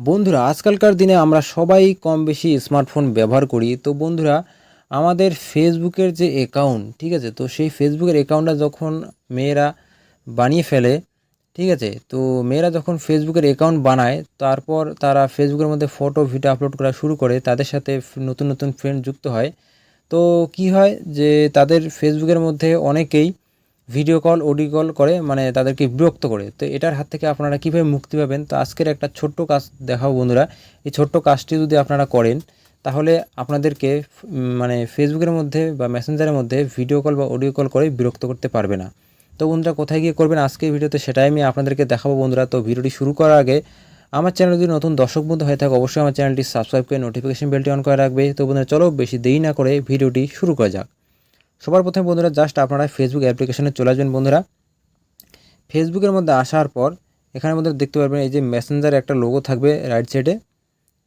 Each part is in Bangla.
বন্ধুরা, আজকালকার দিনে আমরা সবাই কম বেশি স্মার্টফোন ব্যবহার করি। তো বন্ধুরা, আমাদের ফেসবুকের যে অ্যাকাউন্ট ঠিক আছে? তো সেই ফেসবুকের অ্যাকাউন্টটা যখন মেয়েরা বানিয়ে ফেলে, ঠিক আছে? তো মেয়েরা যখন ফেসবুকের অ্যাকাউন্ট বানায়, তারপর তারা ফেসবুকের মধ্যে ফটো ভিডিও আপলোড করা শুরু করে, তাদের সাথে নতুন নতুন ফ্রেন্ড যুক্ত হয়। তো কি হয় যে তাদের ফেসবুকের মধ্যে অনেকেই ভিডিও কল অডিও কল করে মানে তাদেরকে বিরক্ত করে। তো এটার হাত থেকে আপনারা কীভাবে মুক্তি পাবেন? তো আজকের একটা ছোট্ট কাজ দেখাও বন্ধুরা। এই ছোট্ট কাজটি যদি আপনারা করেন, তাহলে আপনাদেরকে মানে ফেসবুকের মধ্যে বা মেসেঞ্জারের মধ্যে ভিডিও কল বা অডিও কল করে বিরক্ত করতে পারবে না। তো বন্ধুরা, কোথায় গিয়ে করবেন আজকের ভিডিওতে সেটাই আমি আপনাদেরকে দেখাবো বন্ধুরা। তো ভিডিওটি শুরু করার আগে, আমার চ্যানেল যদি নতুন দর্শক বন্ধু হয়ে থাকে, অবশ্যই আমার চ্যানেলটি সাবস্ক্রাইব করে নোটিফিকেশন বেলটি অন করে রাখবে। তো বন্ধুরা, চলো বেশি দেরি না করে ভিডিওটি শুরু করা যাক। সবার প্রথমে বন্ধুরা জাস্ট আপনারা ফেসবুক অ্যাপ্লিকেশনে চলে আসবেন বন্ধুরা। ফেসবুকের মধ্যে আসার পর এখানে বন্ধুরা দেখতে পারবেন, এই যে মেসেঞ্জার একটা লোগো থাকবে রাইট সাইডে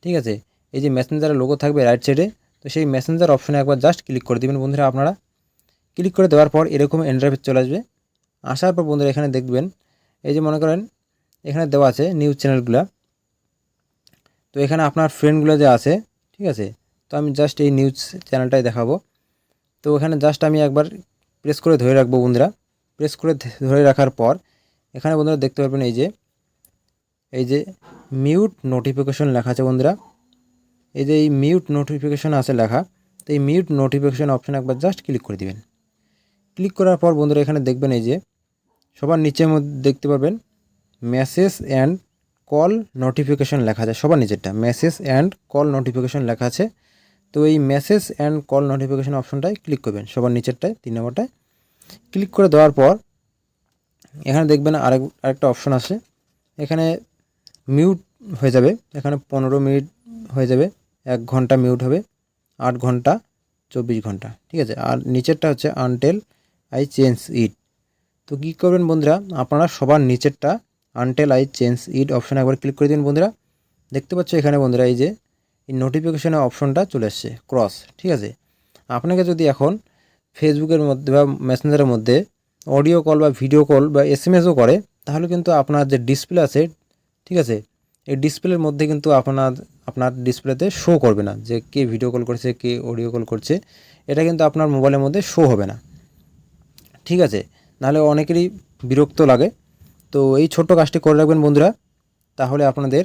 ঠিক আছে? এই যে মেসেঞ্জারের লোগো থাকবে রাইট সাইডে তো সেই মেসেঞ্জার অপশনে একবার জাস্ট ক্লিক করে দিবেন বন্ধুরা আপনারা। ক্লিক করে দেওয়ার পর এরকম এন্টারফেস চলে আসবে। আসার পর বন্ধুরা এখানে দেখবেন, এই যে মনে করেন, এখানে দেওয়া আছে নিউজ চ্যানেলগুলো তো এখানে আপনার ফ্রেন্ডগুলো যে আছে, ঠিক আছে? তো আমি জাস্ট এই নিউজ চ্যানেলটাই দেখাবো। তো এখানে জাস্ট আমি একবার প্রেস করে ধরে রাখব বন্ধুরা। প্রেস করে ধরে রাখার পর, এখানে বন্ধুরা দেখতে পারবেন এই যে এই যে মিউট নোটিফিকেশন লেখা আছে বন্ধুরা। এই যে এই মিউট নোটিফিকেশন আছে লেখা, তো এই মিউট নোটিফিকেশন অপশন একবার জাস্ট ক্লিক করে দিবেন। ক্লিক করার পর বন্ধুরা এখানে দেখবেন এই যে, সবার নিচের মধ্যে দেখতে পারবেন মেসেজ অ্যান্ড কল নোটিফিকেশন লেখা আছে, সবার নিচেরটা মেসেজ অ্যান্ড কল নোটিফিকেশন লেখা আছে। তো এই মেসেজ অ্যান্ড কল নোটিফিকেশন অপশনটায় ক্লিক করবেন। সবার নিচেরটায়, তিন নম্বরটায় ক্লিক করে দেওয়ার পর এখানে দেখবেন আরেক, আরেকটা অপশন আছে এখানে মিউট হয়ে যাবে। এখানে পনেরো মিনিট হয়ে যাবে। এক ঘণ্টা মিউট হবে। আট ঘণ্টা, চব্বিশ ঘণ্টা। ঠিক আছে? আর নিচেরটা হচ্ছে আনটেল আই চেঞ্জ ইট তো কী করবেন বন্ধুরা? আপনারা সবার নিচেরটা আনটেল আই চেঞ্জ ইট অপশানে একবার ক্লিক করে দিন বন্ধুরা। দেখতে পাচ্ছ এখানে বন্ধুরা এই যে এই নোটিফিকেশনের অপশনটা চলে এসছে ক্রস ঠিক আছে? আপনাকে যদি এখন ফেসবুকের মধ্যে বা মেসেঞ্জারের মধ্যে অডিও কল বা ভিডিও কল বা এস এম এসও করে, তাহলে কিন্তু আপনার যে ডিসপ্লে আছে, ঠিক আছে? এই ডিসপ্লের মধ্যে কিন্তু আপনার আপনার ডিসপ্লেতে শো করবে না, যে কে ভিডিও কল করছে, কে অডিও কল করছে, এটা কিন্তু আপনার মোবাইলের মধ্যে শো হবে না। ঠিক আছে? নাহলে অনেকেরই বিরক্ত লাগে। তো এই ছোট্ট কাজটি করে রাখবেন বন্ধুরা, তাহলে আপনাদের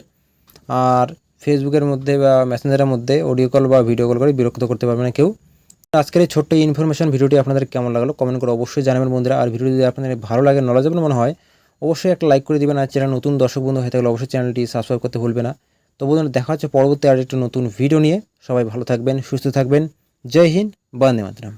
আর ফেসবুকের মধ্যে বা মেসেঞ্জারের মধ্যে অডিও কল বা ভিডিও কল করে বিরক্ত করতে পারবে না কেউ। আজকের এই ছোট্ট ইনফরমেশন ভিডিওটি আপনাদের কেমন লাগল কমেন্ট করে অবশ্যই জানাবেন বন্ধুরা। আর ভিডিও যদি আপনাদের ভালো লাগে নলেজেবল মনে হয়, অবশ্যই একটা লাইক করে দিবেন। আর চ্যানেল নতুন দর্শক বন্ধু হয়ে থাকলে অবশ্যই চ্যানেলটি সাবস্ক্রাইব করতে ভুলবে না। তো বন্ধুরা, দেখা হচ্ছে পরবর্তী আর একটু নতুন ভিডিও নিয়ে। সবাই ভালো থাকবেন, সুস্থ থাকবেন। জয় হিন্দ, বন্দে মাতরম।